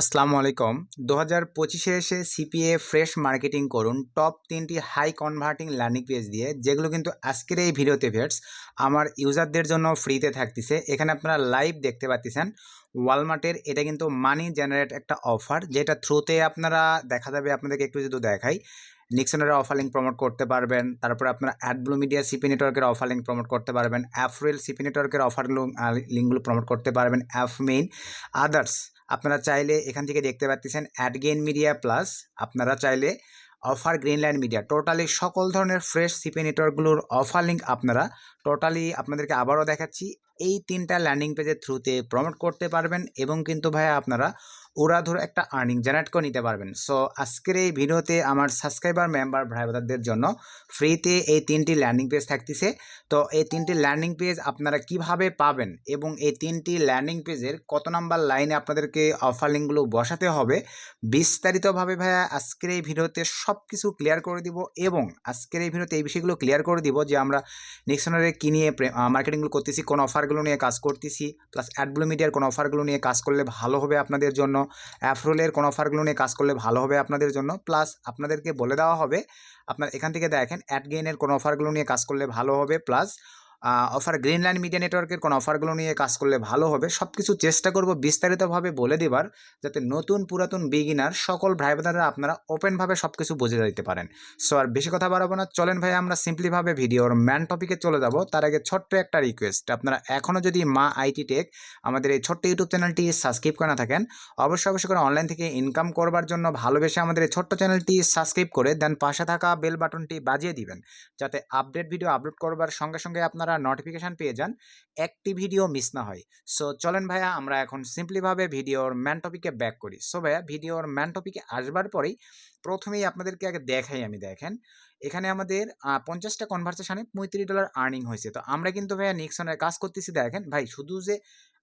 আসসালামু আলাইকুম। দু হাজার পঁচিশে এসে সিপিএ ফ্রেশ মার্কেটিং করুন টপ তিনটি হাই কনভার্টিং লার্নিং পেজ দিয়ে, যেগুলো কিন্তু আজকের এই ভিডিওতে ভেটস আমার ইউজারদের জন্য ফ্রিতে থাকতেছে। এখানে আপনারা লাইভ দেখতে পাচ্ছেন ওয়ালমার্টের এটা কিন্তু মানি জেনারেট একটা অফার যেটা থ্রুতে আপনারা, দেখা যাবে আপনাদেরকে একটু যদি দেখাই নিক্সনের অফার লিঙ্ক প্রমোট করতে পারবেন, তারপরে আপনারা অ্যাডব্লু মিডিয়া সিপি নেটওয়ার্কের অফার লিঙ্ক প্রমোট করতে পারবেন অ্যাফরেল সিপি নেটওয়ার্কের অফার লিঙ্কগুলো প্রমোট করতে পারবেন অ্যাফ মেইন আদার্স আপনারা চাইলে এখান থেকে দেখতে পাচ্ছেন অ্যাডগেন মিডিয়া প্লাস আপনারা চাইলে অফার গ্রিনল্যান্ড মিডিয়া টোটালি সকল ধরনের ফ্রেশ সিপি নেটওয়ার্কগুলোর অফার লিঙ্ক আপনারা টোটালি আপনাদেরকে আবারও দেখাচ্ছি। এই তিনটা ল্যান্ডিং পেজের থ্রুতে প্রমোট করতে পারবেন এবং কিন্তু ভাইয়া আপনারা ওরা ধরে একটা আর্নিং জেনারেট করে নিতে পারবেন। সো আজকের এই ভিডিওতে আমার সাবস্ক্রাইবার মেম্বার ভাই বোনদের জন্য ফ্রিতে এই তিনটি ল্যান্ডিং পেজ থাকতেছে। তো এই তিনটি ল্যান্ডিং পেজ আপনারা কীভাবে পাবেন এবং এই তিনটি ল্যান্ডিং পেজের কত নাম্বার লাইনে আপনাদেরকে অফার লিঙ্কগুলো বসাতে হবে, বিস্তারিতভাবে ভাইয়া আজকের এই ভিডিওতে সব কিছু ক্লিয়ার করে দিব এবং আজকের এই ভিডিওতে এই বিষয়গুলো ক্লিয়ার করে দিব যে আমরা নেক্সনারে কী নিয়ে মার্কেটিংগুলো করতেছি, কোন অফারগুলো নিয়ে কাজ করতেছি প্লাস অ্যাডব্লু মিডিয়ার কোন অফারগুলো নিয়ে কাজ করলে ভালো হবে আপনাদের জন্য। অ্যাফরোলের কোন অফারগুলো নিয়ে কাজ করলে ভালো হবে আপনাদের জন্য। প্লাস আপনাদেরকে বলে দেওয়া হবে, আপনার এখান থেকে দেখেন অ্যাড গেইনের কোন অফারগুলো নিয়ে কাজ করলে ভালো হবে। প্লাস অফার গ্রিনল্যান্ড মিডিয়া নেটওয়ার্কের কোন অফারগুলো নিয়ে কাজ করলে ভালো হবে। সব কিছু চেষ্টা করব বিস্তারিতভাবে বলে দেবার, যাতে নতুন পুরাতন বিগিনার সকল ভাই বোনেরা আপনারা ওপেনভাবে সব কিছু বুঝে দিতে পারেন। সো আর বেশি কথা বাড়াবো না। চলেন ভাই, আমরা সিম্পলিভাবে ভিডিওর ম্যান টপিকে চলে যাব। তার আগে ছোট্ট একটা রিকোয়েস্ট আপনারা এখনও যদি মা আইটি টেক আমাদের এই ছোট্ট ইউটিউব চ্যানেলটি সাবস্ক্রাইব করে না থাকেন, অবশ্যই অবশ্যই করে অনলাইন থেকে ইনকাম করবার জন্য ভালোবেসে আমাদের এই ছোট্ট চ্যানেলটি সাবস্ক্রাইব করে দেন পাশে থাকা বেল বাটনটি বাজিয়ে দিবেন। যাতে আপডেট ভিডিও আপলোড করবার সঙ্গে সঙ্গে আপনারা নোটিফিকেশান পেয়ে যান, একটি ভিডিও মিস না হয়। সো চলেন ভাইয়া, আমরা এখন সিম্পলিভাবে ভিডিওর ম্যান টপিকে ব্যাক করি। সো ভাইয়া ভিডিওর ম্যান টপিকে আসবার পরেই প্রথমেই আপনাদেরকে আগে দেখাই আমি, দেখেন। এখানে আমাদের পঞ্চাশটা কনভার্সেশানে পঁয়ত্রিশ ডলার আর্নিং হয়েছে। তো আমরা কিন্তু ভাইয়া নিক্সনের কাজ করতেছি, দেখেন। ভাই, শুধু যে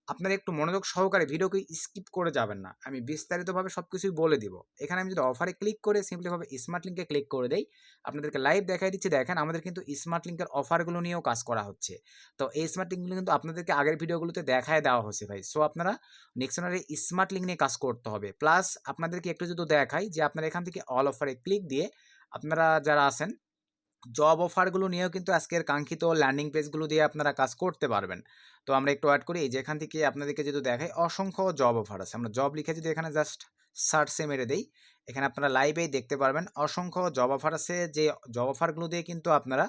আপনারা একটু মনোযোগ সহকারে ভিডিওকে স্কিপ করে যাবেন না। আমি বিস্তারিতভাবে সব কিছুই বলে দিব। এখানে আমি যদি অফারে ক্লিক করে সিম্পলিভাবে স্মার্ট লিঙ্কে ক্লিক করে দেই, আপনাদেরকে লাইভ দেখাই দিচ্ছি। দেখেন, আমাদের কিন্তু স্মার্ট লিঙ্কের অফারগুলো নিয়েও কাজ করা হচ্ছে। তো এই স্মার্ট লিঙ্কগুলো কিন্তু আপনাদেরকে আগের ভিডিওগুলোতে দেখায় দেওয়া হচ্ছে ভাই। সো আপনারা নেক্সটনারে স্মার্ট লিঙ্ক নিয়ে কাজ করতে হবে। প্লাস আপনাদেরকে একটু যদি দেখাই যে আপনারা এখান থেকে অল অফারে ক্লিক দিয়ে আপনারা যারা আছেন জব অফারগুলো নিয়েও কিন্তু আজকের কাঙ্ক্ষিত ল্যান্ডিং পেজগুলো দিয়ে আপনারা কাজ করতে পারবেন। তো আমরা একটু অ্যাড করি যেখান থেকে আপনাদেরকে যদি দেখাই, অসংখ্য জব অফার আছে। আমরা জব লিখে যদি এখানে জাস্ট সার্চে মেরে দেই, এখানে আপনারা লাইভেই দেখতে পারবেন অসংখ্য জব অফার আছে। যে জব অফারগুলো দিয়ে কিন্তু আপনারা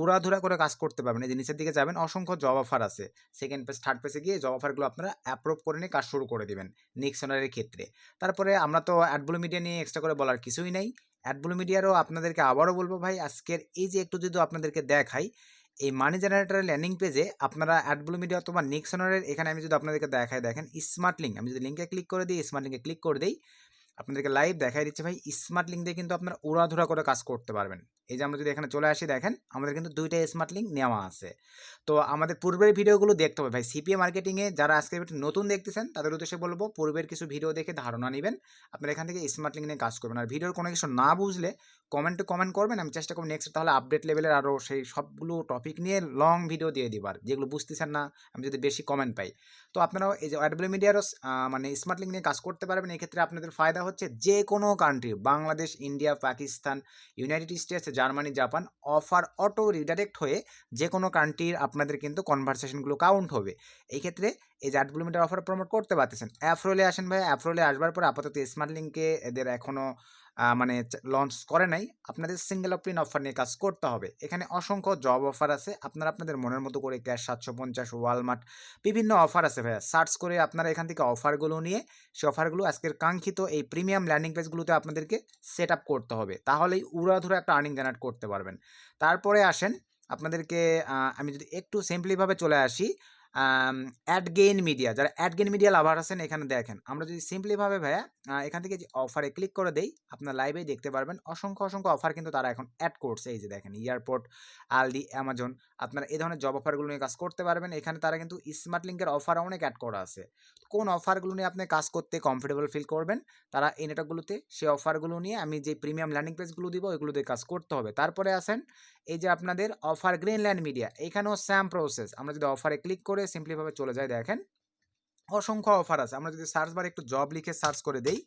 উড়াধুরা করে কাজ করতে পারবেন। এই যে নিচের দিকে যাবেন, অসংখ্য জব অফার আছে। সেকেন্ড পেজ থার্ড পেজে গিয়ে জব অফারগুলো আপনারা অ্যাপ্রুভ করে নিয়ে কাজ শুরু করে দেবেন নিক্সনারের ক্ষেত্রে। তারপরে আমরা তো অ্যাডব্লু মিডিয়া নিয়ে এক্সট্রা করে বলার কিছুই নেই। অ্যাডব্লু মিডিয়ারও আপনাদেরকে আবারও বলব ভাই, আজকের এই যে একটু যদি আপনাদেরকে দেখাই, এই মানি জেনারেটারের ল্যান্ডিং পেজে আপনারা অ্যাডব্লু মিডিয়া অথবা নিক্সনারের এখানে আমি যদি আপনাদেরকে দেখাই, দেখেন স্মার্ট লিঙ্ক আমি যদি লিঙ্কে ক্লিক করে দিই স্মার্ট লিঙ্কে ক্লিক করে দিই আপনাদেরকে লাইভ দেখাই দিচ্ছে ভাই স্মার্ট লিঙ্ক দিয়ে কিন্তু আপনারা উড়াধুরা করে কাজ করতে পারবেন। এই যে আমরা যদি এখানে চলে আসি, দেখেন আমাদের কিন্তু দুইটা স্মার্ট লিঙ্ক নেওয়া আছে। তো আমাদের পূর্বের ভিডিওগুলো দেখতে হবে ভাই। সিপিএ মার্কেটিংয়ে যারা আজকে নতুন দেখতেছেন, তাদের উদ্দেশ্যে বলব, পূর্বের কিছু ভিডিও দেখে ধারণা নেবেন। আপনারা এখান থেকে স্মার্ট লিঙ্ক নিয়ে কাজ করবেন। আর ভিডিওর কোনো কিছু না বুঝলে কমেন্টে কমেন্ট করবেন, আমি চেষ্টা করব নেক্সট তাহলে আপডেট লেভেলের আরও সেই সবগুলো টপিক নিয়ে লং ভিডিও দিয়ে দিবার। যেগুলো বুঝতেছেন না, আমি যদি বেশি কমেন্ট পাই। তো আপনারাও এই যে অ্যাডব্লিউ মিডিয়ারও মানে স্মার্ট লিঙ্ক নিয়ে কাজ করতে পারবেন, এক্ষেত্রে আপনাদের ফায়দা হচ্ছে যে কোনো country Bangladesh, India, Pakistan United States Germany Japan offer auto redirect হয়ে যে কোনো কান্ট্রির আপনাদের কিন্তু কনভারসেশনগুলো কাউন্ট হবে। এই ক্ষেত্রে এই যে আট কিলোমিটার অফার প্রমোট করতে পারতেছেন। অ্যাফ্রোলে আসেন ভাই অ্যাফ্রোলে আসবার পর আপাতত স্মার্ট লিঙ্কে এদের এখনও মানে লঞ্চ করে নাই। আপনাদের সিঙ্গেল অপ্রিন অফার নিয়ে কাজ করতে হবে। এখানে অসংখ্য জব অফার আছে। আপনারা আপনাদের মনের মতো করে ক্যাশ সাতশো পঞ্চাশ ওয়ালমার্ট বিভিন্ন অফার আছে ভাইয়া। সার্চ করে আপনারা এখান থেকে অফারগুলো নিয়ে, সে অফারগুলো আজকের কাঙ্ক্ষিত এই প্রিমিয়াম ল্যান্ডিং পেজগুলোতে আপনাদেরকে সেট আপ করতে হবে। তাহলেই উড়াধুরা একটা আর্নিং জেনারেট করতে পারবেন। তারপরে আসেন, আপনাদেরকে আমি যদি একটু সিম্পলিভাবে চলে আসি অ্যাড গেইন মিডিয়া যারা অ্যাড গেইন মিডিয়া লাভার আছেন এখানে দেখেন। আমরা যদি সিম্পলিভাবে ভাইয়া এখান থেকে যে অফারে ক্লিক করে দেই, আপনার লাইভেই দেখতে পারবেন। অসংখ্য অসংখ্য অফার কিন্তু তারা এখন অ্যাড করছে। এই যে দেখেন এয়ারপোর্ট আলডি অ্যামাজন আপনারা এই ধরনের জব অফারগুলো নিয়ে কাজ করতে পারবেন। এখানে তারা কিন্তু স্মার্ট লিঙ্কের অফার অনেক অ্যাড করা আছে। কোন অফারগুলো নিয়ে আপনি কাজ করতে কমফোর্টেবল ফিল করবেন? তারা এই নেটওয়ার্কগুলোতে সেই অফারগুলো নিয়ে আমি যে প্রিমিয়াম ল্যান্ডিং পেজগুলো দিব ওইগুলো দিয়ে কাজ করতে হবে। তারপরে আসেন এই যে আপনাদের অফার গ্রিনল্যান্ড মিডিয়া এখানেও স্যাম প্রসেস আমরা যদি অফারে ক্লিক করে সিম্পলিভাবে চলে যাই দেখেন, অসংখ্য অফার আছে, আমরা যদি সার্চ বারে একটু জব লিখে সার্চ করে দেই,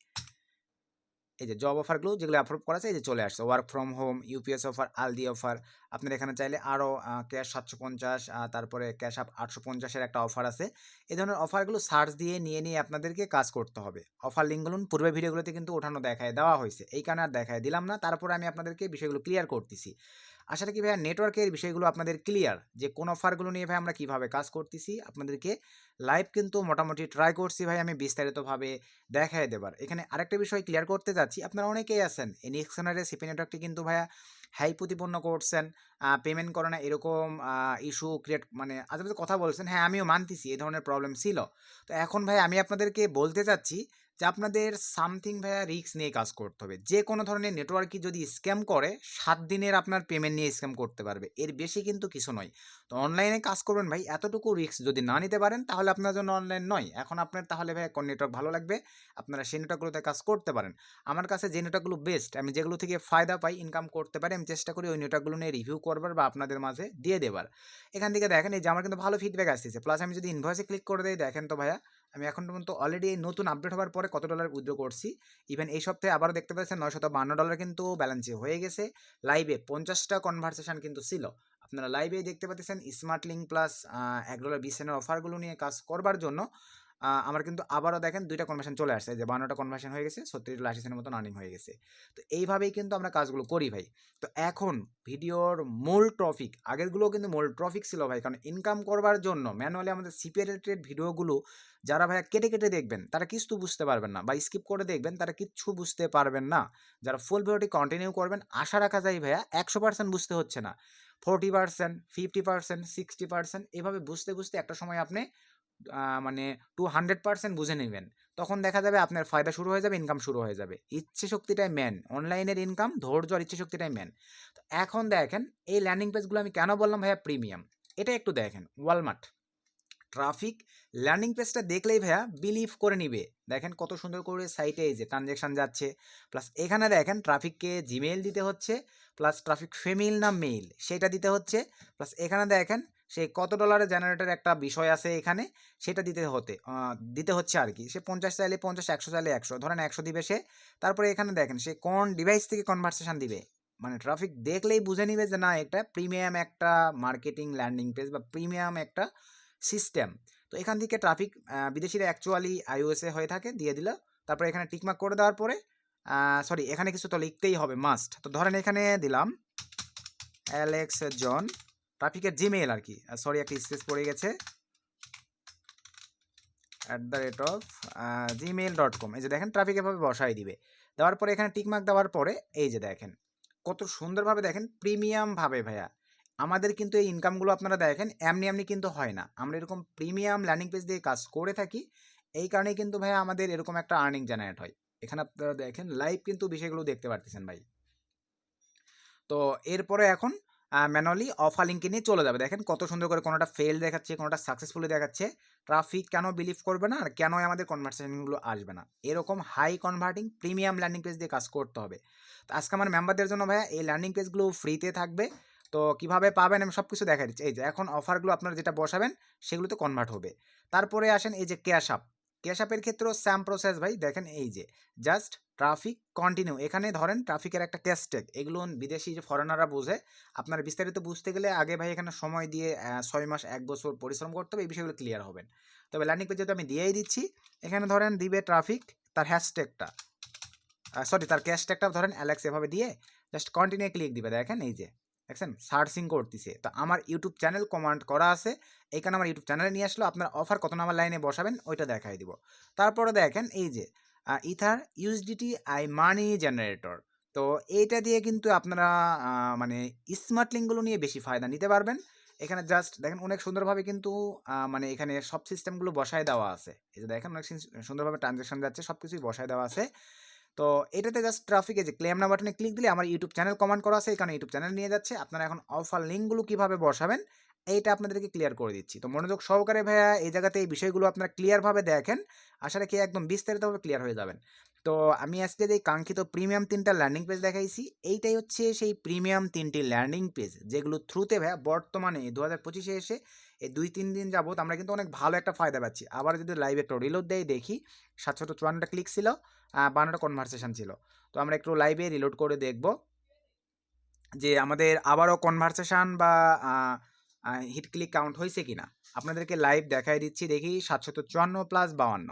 এই যে জব অফারগুলো যেগুলো অ্যাপ্রুভ করা আছে, এই যে চলে আসছে work from home UPS offer Aldi offer আপনার এখানে চাইলে আরও ক্যাশ সাতশো পঞ্চাশ তারপরে ক্যাশ আপ আটশো পঞ্চাশের একটা অফার আছে, এই ধরনের অফারগুলো সার্চ দিয়ে নিয়ে নিয়ে আপনাদেরকে কাজ করতে হবে। অফার লিঙ্কগুলো পূর্বে ভিডিওগুলোতে কিন্তু ওঠানো দেখায় দেওয়া হয়েছে, এই কারণে আর দেখায় দিলাম না, তারপরে আমি আপনাদেরকে বিষয়গুলো ক্লিয়ার করতেছি। আশা রাখি ভাইয়া নেটওয়ার্কের বিষয়গুলো আপনাদের ক্লিয়ার যে কোন অফারগুলো নিয়ে ভাই আমরা কীভাবে কাজ করতেছি, আপনাদেরকে লাইভ কিন্তু মোটামুটি ট্রাই করছি ভাই আমি বিস্তারিতভাবে দেখাই দেবার। এখানে আরেকটা বিষয় ক্লিয়ার করতে যাচ্ছি, আপনারা অনেকেই আছেন এই নেক্সনের সিপি নেটওয়ার্কটি কিন্তু ভাইয়া হাই প্রতিপন্ন করছেন পেমেন্ট করে না এরকম ইস্যু ক্রিয়েট মানে আজকে কথা বলছেন হ্যাঁ আমিও মানতেছি এই ধরনের প্রবলেম ছিল। তো এখন ভাই আমি আপনাদেরকে বলতে চাচ্ছি যে আপনাদের সামথিং ভাইয়া রিস্ক নিয়ে কাজ করতে হবে। যে কোনো ধরনের নেটওয়ার্কই যদি স্ক্যাম করে, সাত দিনের আপনার পেমেন্ট নিয়ে স্ক্যাম করতে পারবে। এর বেশি কিন্তু কিছু নয়। তো অনলাইনে কাজ করবেন ভাই, এতটুকু রিস্ক যদি না নিতে পারেন, তাহলে আপনার জন্য অনলাইন নয়। এখন আপনার তাহলে ভাই কোন নেটওয়ার্ক ভালো লাগবে, আপনারা সেই নেটওয়ার্কগুলোতে কাজ করতে পারেন। আমার কাছে যে নেটওয়ার্কগুলো বেস্ট আমি যেগুলো থেকে ফায়দা পাই ইনকাম করতে পারি, আমি চেষ্টা করি ওই নেটওয়ার্কগুলো নিয়ে রিভিউ করবার বা আপনাদের মাঝে দিয়ে দেবার। এখান থেকে দেখেন, এই যে আমার কিন্তু ভালো ফিডব্যাক আসতেছে। প্লাস আমি যদি ইনভয়েসে ক্লিক করে দিই, দেখেন তো ভাইয়া আমি এখন পর্যন্ত অলরেডি এই নতুন আপডেট হওয়ার পরে কত ডলার উইথড্র করছি। ইভেন এই সপ্তাহে আবারও দেখতে পাচ্ছেন নয়শত বান্ন ডলার কিন্তু ব্যালেন্সে হয়ে গেছে। লাইভে পঞ্চাশটা কনভারসেশন কিন্তু ছিল। আপনারা লাইভে দেখতে পাচ্ছেন স্মার্ট লিঙ্ক প্লাস এক ডলার বিশ সেনের অফারগুলো নিয়ে কাজ করবার জন্য। আমার কিন্তু আবারও দেখেন দুইটা কনভার্সন চলে আসছে। যে বান্নটা কনভার্সন হয়ে গেছে ছত্রিশ ডলার আশি সেন্টের মতো আর্নিং হয়ে গেছে। তো এইভাবেই কিন্তু আমরা কাজগুলো করি ভাই। তো এখন ভিডিওর মূল টপিক আগেরগুলো কিন্তু মূল টপিক ছিল ভাই, কারণ ইনকাম করবার জন্য ম্যানুয়ালি আমাদের সিপি রিলেটেড ভিডিওগুলো যারা ভাইয়া কেটে কেটে দেখবেন, তারা কিছু বুঝতে পারবেন না বা স্কিপ করে দেখবেন, তারা কিচ্ছু বুঝতে পারবেন না। যারা ফুল ভিডিওটি কন্টিনিউ করবেন, আশা রাখা যায় ভাইয়া একশো পার্সেন্ট বুঝতে হচ্ছে না। Forty percent fifty percent sixty percent এভাবে বুঝতে বুঝতে একটা সময় আপনি মানে টু হান্ড্রেড পার্সেন্ট বুঝে নেবেন। তখন দেখা যাবে আপনার ফায়দা শুরু হয়ে যাবে ইনকাম শুরু হয়ে যাবে। ইচ্ছে শক্তিটাই ম্যান অনলাইনের ইনকাম ধৈর্য আর ইচ্ছে শক্তিটাই ম্যান তো এখন দেখেন, এই ল্যান্ডিং পেজগুলো আমি কেন বললাম ভাইয়া? প্রিমিয়াম এটা একটু দেখেন ওয়ালমার্ট ট্রাফিক ল্যান্ডিং পেজটা দেখলেই ভাইয়া বিলিভ করে নিবে। দেখেন কত সুন্দর করে সাইটে এই যে ট্রানজ্যাকশান যাচ্ছে। প্লাস এখানে দেখেন ট্রাফিককে জিমেইল দিতে হচ্ছে প্লাস ট্রাফিক ফেমিল না মেইল সেটা দিতে হচ্ছে। প্লাস এখানে দেখেন সেই কত ডলারের জেনারেটর একটা বিষয় আছে এখানে? সেটা দিতে হতে দিতে হচ্ছে আর কি। সে পঞ্চাশ চাইলে পঞ্চাশ, একশো চাইলে একশো। ধরেন একশো দিবে সে। তারপরে এখানে দেখেন, সে কোন ডিভাইস থেকে কনভারসেশন দিবে? মানে ট্রাফিক দেখলেই বুঝে নিবে যে না এটা প্রিমিয়াম একটা মার্কেটিং ল্যান্ডিং পেজ বা প্রিমিয়াম একটা সিস্টেম তো এখান থেকে ট্রাফিক বিদেশিরা অ্যাকচুয়ালি আইওএসএ হয়ে থাকে, দিয়ে দিল। তারপরে এখানে টিকমার্ক করে দেওয়ার পরে সরি এখানে কিছু তো লিখতেই হবে মাস্ট তো ধরেন এখানে দিলাম অ্যালেক্স জন ট্রাফিকের জিমেইল আর কি। সরি একটা স্পেস পড়ে গেছে। At the rate of Gmail dot com এই যে দেখেন ট্রাফিক এভাবে বসাই দিবে। দেওয়ার পরে এখানে টিকমার্ক দেওয়ার পরে, এই যে দেখেন, কত সুন্দরভাবে দেখেন প্রিমিয়ামভাবে ভাইয়া। আমাদের কিন্তু এই ইনকামগুলো আপনারা দেখেন, এমনি এমনি কিন্তু হয় না। আমরা এরকম প্রিমিয়াম ল্যান্ডিং পেজ দিয়ে কাজ করে থাকি। এই কারণেই কিন্তু ভাইয়া আমাদের এরকম একটা আর্নিং জেনারেট হয়। এখানে আপনারা দেখেন লাইভ কিন্তু বিষয়গুলো দেখতে পারতেছেন ভাই। তো এরপরে এখন ম্যানুয়ালি অফার লিঙ্কে নিয়ে চলে যাবে। দেখেন কত সুন্দর করে কোনোটা ফেল দেখাচ্ছে, কোনোটা সাকসেসফুলি দেখাচ্ছে। ট্রাফিক কেন বিলিভ করবে না? আর কেন আমাদের কনভার্সেশনগুলো আসবে না? এরকম high converting premium landing page দিয়ে কাজ করতে হবে। তো আজকে আমার মেম্বারদের জন্য ভাইয়া এই ল্যান্ডিং পেজগুলো ফ্রিতে থাকবে। তো কীভাবে পাবেন আমি সব কিছু দেখা দিচ্ছি। এই যে এখন অফারগুলো আপনারা যেটা বসাবেন, সেগুলোতে কনভার্ট হবে। তারপরে আসেন এই যে ক্যাশ আপ ক্যাশ আপের ক্ষেত্রেও স্যাম প্রসেস ভাই। দেখেন এই যে জাস্ট ট্রাফিক কন্টিনিউ এখানে ধরেন ট্রাফিকের একটা ক্যাশটেক এগুলো বিদেশি যে ফরেনাররা বোঝে। আপনার বিস্তারিত বুঝতে গেলে আগে ভাই এখানে সময় দিয়ে ছয় মাস, এক বছর পরিশ্রম করতে হবে। এই বিষয়গুলো ক্লিয়ার হবেন। তবে ল্যান্ডিং পেজ যেহেতু আমি দিয়েই দিচ্ছি, এখানে ধরেন দিবে ট্রাফিক তার হ্যাশট্যাগটা সরি তার ক্যাশট্যাগটা ধরেন অ্যালেক্স এভাবে দিয়ে জাস্ট কন্টিনিউ ক্লিক দিবে। দেখেন এই যে দেখছেন? সার্চিং করতেছে। তো আমার ইউটিউব চ্যানেল কমান্ড করা আছে। এইখানে আমার ইউটিউব চ্যানেলে নিয়ে আসলো। আপনার অফার কত নাম্বার লাইনে বসাবেন, ওইটা দেখাই দিব। তারপরে দেখেন এই যে ether USDT I money generator তো এইটা দিয়ে কিন্তু আপনারা মানে স্মার্ট লিঙ্কগুলো নিয়ে বেশি ফায়দা নিতে পারবেন। এখানে জাস্ট দেখেন অনেক সুন্দরভাবে কিন্তু মানে এখানে সব সিস্টেমগুলো বসায় দেওয়া আছে। এই যে দেখেন অনেক সুন্দরভাবে ট্রানজ্যাকশন যাচ্ছে সব কিছুই বসায় দেওয়া আছে। তো এটাতে জাস্ট ট্রাফিকে যে ক্লেম না বাটনে ক্লিক দিলে আমার ইউটিউব চ্যানেল কমান্ড করা আছে, এখানে ইউটিউব চ্যানেল নিয়ে যাচ্ছে। আপনারা এখন অফার লিঙ্কগুলো কীভাবে বসাবেন, এইটা আপনাদেরকে ক্লিয়ার করে দিচ্ছি। তো মনোযোগ সহকারে ভাইয়া, এই জায়গাতে এই বিষয়গুলো আপনারা ক্লিয়ারভাবে দেখেন, আশা রাখি একদম বিস্তারিতভাবে ক্লিয়ার হয়ে যাবেন। তো আমি আজকে যে কাঙ্ক্ষিত প্রিমিয়াম তিনটা ল্যান্ডিং পেজ দেখাইছি, এইটাই হচ্ছে সেই প্রিমিয়াম তিনটি ল্যান্ডিং পেজ যেগুলো থ্রুতে ভাইয়া বর্তমানে দু হাজার পঁচিশে এসে এই দুই, তিন দিন যাবত আমরা কিন্তু অনেক ভালো একটা ফায়দা পাচ্ছি। আবার যদি লাইভে একটু রিলোড দেয় দেখি সাতশত চুয়ান্নটা ক্লিক ছিল বান্নটা কনভারসেশন ছিল। তো আমরা একটু লাইভে রিলোড করে দেখব যে আমাদের আবারও কনভারসেশন বা হিট ক্লিক কাউন্ট হয়েছে কি না আপনাদেরকে লাইভ দেখাই দিচ্ছি, দেখি সাতশত চুয়ান্ন প্লাস বাউান্ন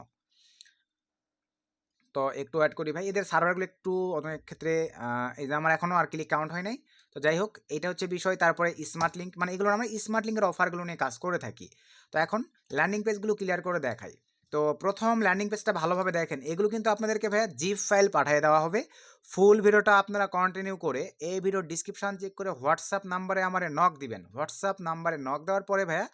তো একটু অ্যাড করি ভাই। এদের সার্ভারগুলো একটু অনেক ক্ষেত্রে এই যে আমার এখনও আর ক্লিক কাউন্ট হয় নাই। তো যাই হোক এটা হচ্ছে বিষয়। তারপরে স্মার্ট লিঙ্ক মানে এগুলো আমরা স্মার্ট লিঙ্কের অফারগুলো নিয়ে কাজ করে থাকি। তো এখন ল্যান্ডিং পেজগুলো ক্লিয়ার করে দেখাই। তো প্রথম ল্যান্ডিং পেজটা ভালোভাবে দেখেন। এগুলো কিন্তু আপনাদেরকে ভাইয়া জিপ ফাইল পাঠিয়ে দেওয়া হবে। ফুল ভিডিওটা আপনারা কন্টিনিউ করে এই ভিডিওর ডিসক্রিপশান চেক করে হোয়াটসঅ্যাপ নাম্বারে আমার নক দিবেন। হোয়াটসঅ্যাপ নাম্বারে নক দেওয়ার পরে ভাইয়া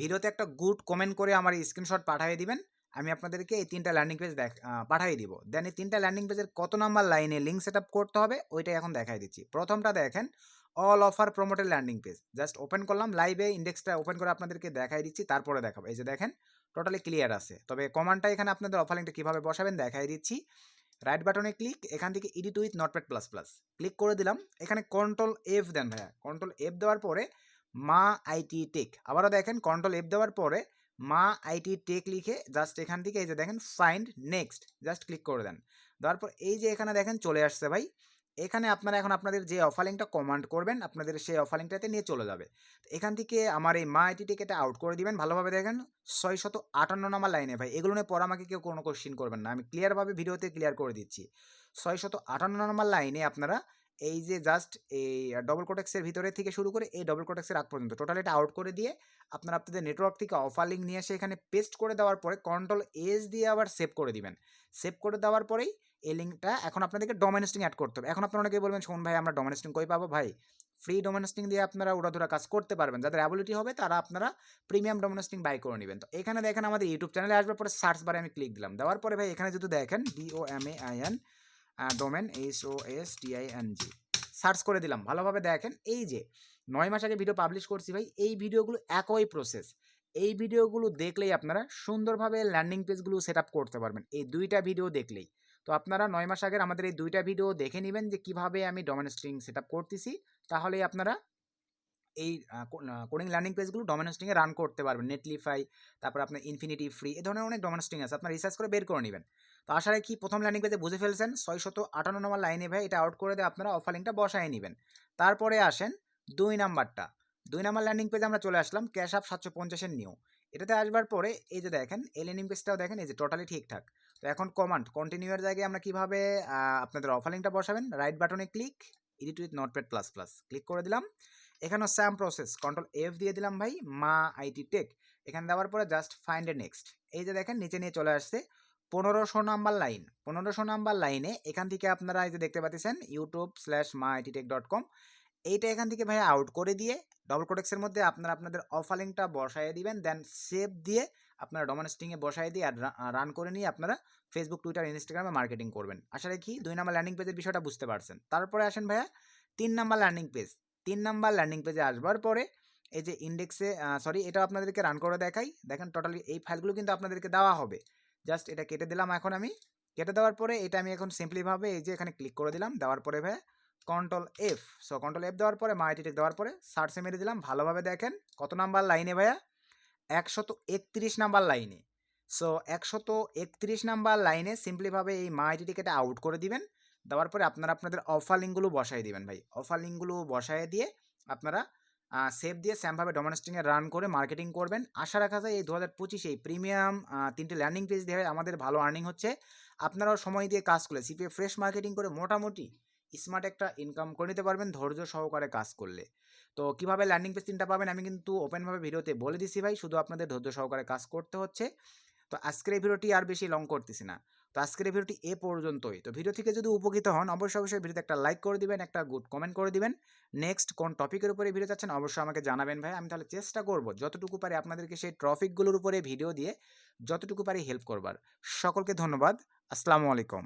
ভিডিওতে একটা গুড কমেন্ট করে আমার স্ক্রিনশট পাঠিয়ে দিবেন। আমি আপনাদেরকে এই তিনটা ল্যান্ডিং পেজ দেখ পাঠিয়ে দিব। দেন এই তিনটা ল্যান্ডিং পেজের কত নাম্বার লাইনে লিঙ্ক সেট করতে হবে, ওইটাই এখন দেখাই দিচ্ছি। প্রথমটা দেখেন অল অফার প্রমোটের ল্যান্ডিং পেজ জাস্ট ওপেন করলাম লাইভে ইন্ডেক্সটা ওপেন করে আপনাদেরকে দেখাই দিচ্ছি, তারপরে দেখাবো। এই যে দেখেন টোটালি ক্লিয়ার আছে। তবে কমান্ডটা এখানে আপনাদের অফারিংটা কীভাবে বসাবেন দেখাই দিচ্ছি। রাইট বাটনে ক্লিক এখান থেকে edit with Notepad plus plus click করে দিলাম, এখানে কন্ট্রোল এফ দেন ভাইয়া। কন্ট্রোল এফ দেওয়ার পরে, মা আইটি টেক আবারও দেখেন কন্ট্রোল এফ দেওয়ার পরে মা আইটি টেক লিখে জাস্ট এখান থেকে এই যে দেখেন ফাইন্ড নেক্সট জাস্ট ক্লিক করে দেন। দেওয়ার পর এই যে এখানে দেখেন চলে আসছে ভাই। এখানে আপনারা এখন আপনাদের যে অফারিংটা কমান্ড করবেন, আপনাদের সেই অফারিংটাতে নিয়ে চলে যাবে। এখান থেকে আমার এই মা আইটি টেক এটা আউট করে দিবেন। ভালোভাবে দেখেন ছয় শত আটান্ন নাম্বার লাইনে ভাই। এগুলো নিয়ে পর আমাকে কেউ কোনো কোশ্চিন করবেন না। আমি ক্লিয়ারভাবে ভিডিওতে ক্লিয়ার করে দিচ্ছি। ছয় শত আটান্ন নাম্বার লাইনে আপনারা এই যে জাস্ট এই ডবল কোটেক্সের ভিতরে থেকে শুরু করে এই ডবল কোটেক্সের আগ পর্যন্ত টোটাল এটা আউট করে দিয়ে আপনারা আপনাদের নেটওয়ার্ক থেকে অফার লিঙ্ক নিয়ে এসে এখানে পেস্ট করে দেওয়ার পরে কন্ট্রোল এস দিয়ে আবার সেভ করে দিবেন। সেভ করে দেওয়ার পরেই এই লিঙ্কটা এখন আপনাদেরকে ডোমেনস্টিং অ্যাড করতে হবে। এখন আপনারা অনেকে বলবেন, শোন ভাই, আমরা ডোমেনস্টিং কই পাবো? ভাই ফ্রি ডোমেনস্টিং দিয়ে আপনারা উড়াধুরা কাজ করতে পারবেন। যাদের অ্যাবিলিটি হবে তারা আপনারা প্রিমিয়াম ডোমেনস্টিং বাই করে নেবেন। তো এখানে দেখেন আমাদের ইউটিউব চ্যানেলে আসবার পরে সার্চ বারে আমি ক্লিক দিলাম। দেওয়ার পরে ভাই, এখানে যদি দেখেন D O M A I N domain H O S G search করে দিলাম, ভালোভাবে দেখেন। এই যে, নয় মাস আগে ভিডিও পাবলিশ করছি ভাই, এই ভিডিওগুলো একই প্রসেস এই ভিডিওগুলো দেখলেই আপনারা সুন্দরভাবে ল্যান্ডিং পেজগুলো সেট করতে পারবেন, এই দুইটা ভিডিও দেখলেই। তো আপনারা নয় মাস আগের আমাদের এই দুইটা ভিডিও দেখে নেবেন যে কীভাবে আমি ডোমেন স্ট্রিং সেট করতেছি, তাহলেই আপনারা এই কোডিং ল্যান্ডিং পেজগুলো ডোমেনস্টিংয়ে রান করতে পারবেন। নেটলিফাই তারপর আপনার ইনফিনিটি ফ্রি এ ধরনের অনেক ডোমেনস্টিং আছে। আপনার রিসার্চ করে বের করে নেবেন। তো আশা রাখি প্রথম ল্যান্ডিং পেজে বুঝে ফেলছেন। ছয়শত আটান্ন নম্বর লাইনে ভাই এটা আউট করে দিয়ে আপনারা অফার লিঙ্কটা বসায় নেবেন। তারপরে আসেন দুই নাম্বারটা। দুই নাম্বার ল্যান্ডিং পেজে আমরা চলে আসলাম ক্যাশ আপ সাতশো পঞ্চাশের নিউ এটাতে আসবার পরে এই যে দেখেন এই ল্যান্ডিং পেজটাও দেখেন, এই যে টোটালি ঠিকঠাক তো এখন কমান্ড কন্টিনিউয়ের জায়গায় আমরা কীভাবে আপনাদের অফার লিঙ্কটা বসাবেন? রাইট বাটনে click edit with Notepad plus plus click করে দিলাম। এখানেও স্যাম প্রসেস কন্ট্রোল এফ দিয়ে দিলাম ভাই, মা আইটি টেক এখানে দেওয়ার পরে জাস্ট ফাইন্ড এ নেক্সট এই যে দেখেন নিচে নিয়ে চলে আসছে, পনেরোশো নাম্বার লাইন পনেরোশো নাম্বার লাইনে এখান থেকে আপনারা এই যে দেখতে পাচ্ছেন YouTube slash my IT tech dot com এইটা এখান থেকে ভাই আউট করে দিয়ে ডবল কোটেক্সের মধ্যে আপনারা আপনাদের অফারিংটা বসায় দিবেন দেন সেভ দিয়ে আপনারা ডোমেনস্টিংয়ে বসায় দিয়ে আর রান করে নিয়ে আপনারা ফেসবুক টুইটার ইনস্টাগ্রামে মার্কেটিং করবেন। আশা রাখি দুই নাম্বার ল্যান্ডিং পেজের বিষয়টা বুঝতে পারছেন। তারপরে আসেন ভাইয়া, তিন নাম্বার ল্যান্ডিং পেজ তিন নাম্বার ল্যান্ডিং পেজে আসবার পরে এই যে ইন্ডেক্সে সরি এটা আপনাদেরকে রান করে দেখাই। দেখেন টোটালি এই ফাইলগুলো কিন্তু আপনাদেরকে দেওয়া হবে। জাস্ট এটা কেটে দিলাম এখন আমি। কেটে দেওয়ার পরে এটা আমি এখন সিম্পলিভাবে এই যে এখানে ক্লিক করে দিলাম। দেওয়ার পরে ভাই control F so control F দেওয়ার পরে মাইটিটেক দেওয়ার পরে সার্চে মেরে দিলাম। ভালোভাবে দেখেন কত নাম্বার লাইনে ভাইয়া? একশত একত্রিশ নাম্বার লাইনে সো একশত একত্রিশ নাম্বার লাইনে সিম্পলিভাবে এই মাইটি টিকেটে আউট করে দিবেন। দেওয়ার পরে আপনারা আপনাদের অফার লিঙ্কগুলো বসাই দিবেন ভাই। অফার লিঙ্কগুলো বসাই দিয়ে আপনারা সেভ দিয়ে স্যামভাবে ডোমেনস্টিংয়ে রান করে মার্কেটিং করবেন। আশা রাখা যায় এই দু হাজার পঁচিশে প্রিমিয়াম তিনটে ল্যান্ডিং পেজ দিয়ে আমাদের ভালো আর্নিং হচ্ছে। আপনারাও সময় দিয়ে কাজ করলে সিপিএ ফ্রেশ মার্কেটিং করে মোটামুটি স্মার্ট একটা ইনকাম করে নিতে পারবেন, ধৈর্য সহকারে কাজ করলে। তো কীভাবে ল্যান্ডিং পেজ তিনটা পাবেন আমি কিন্তু ওপেনভাবে ভিডিওতে বলে দিছি ভাই, শুধু আপনাদের ধৈর্য সহকারে কাজ করতে হচ্ছে। তো আজকের এই ভিডিওটি আর বেশি লং করতেছি না। তো আজকের এই ভিডিওটি এ পর্যন্তই। তো ভিডিও থেকে যদি উপকৃত হন, অবশ্যই অবশ্যই ভিডিওতে একটা লাইক করে দিবেন, একটা গুড কমেন্ট করে দিবেন। নেক্সট কোন টপিকের উপরে ভিডিও চাচ্ছেন অবশ্যই আমাকে জানাবেন ভাই। আমি তাহলে চেষ্টা করব যতটুকু পারি আপনাদেরকে সেই ট্রফিকগুলোর উপরে ভিডিও দিয়ে যতটুকু পারি হেল্প করবার। সকলকে ধন্যবাদ। আসসালামু আলাইকুম।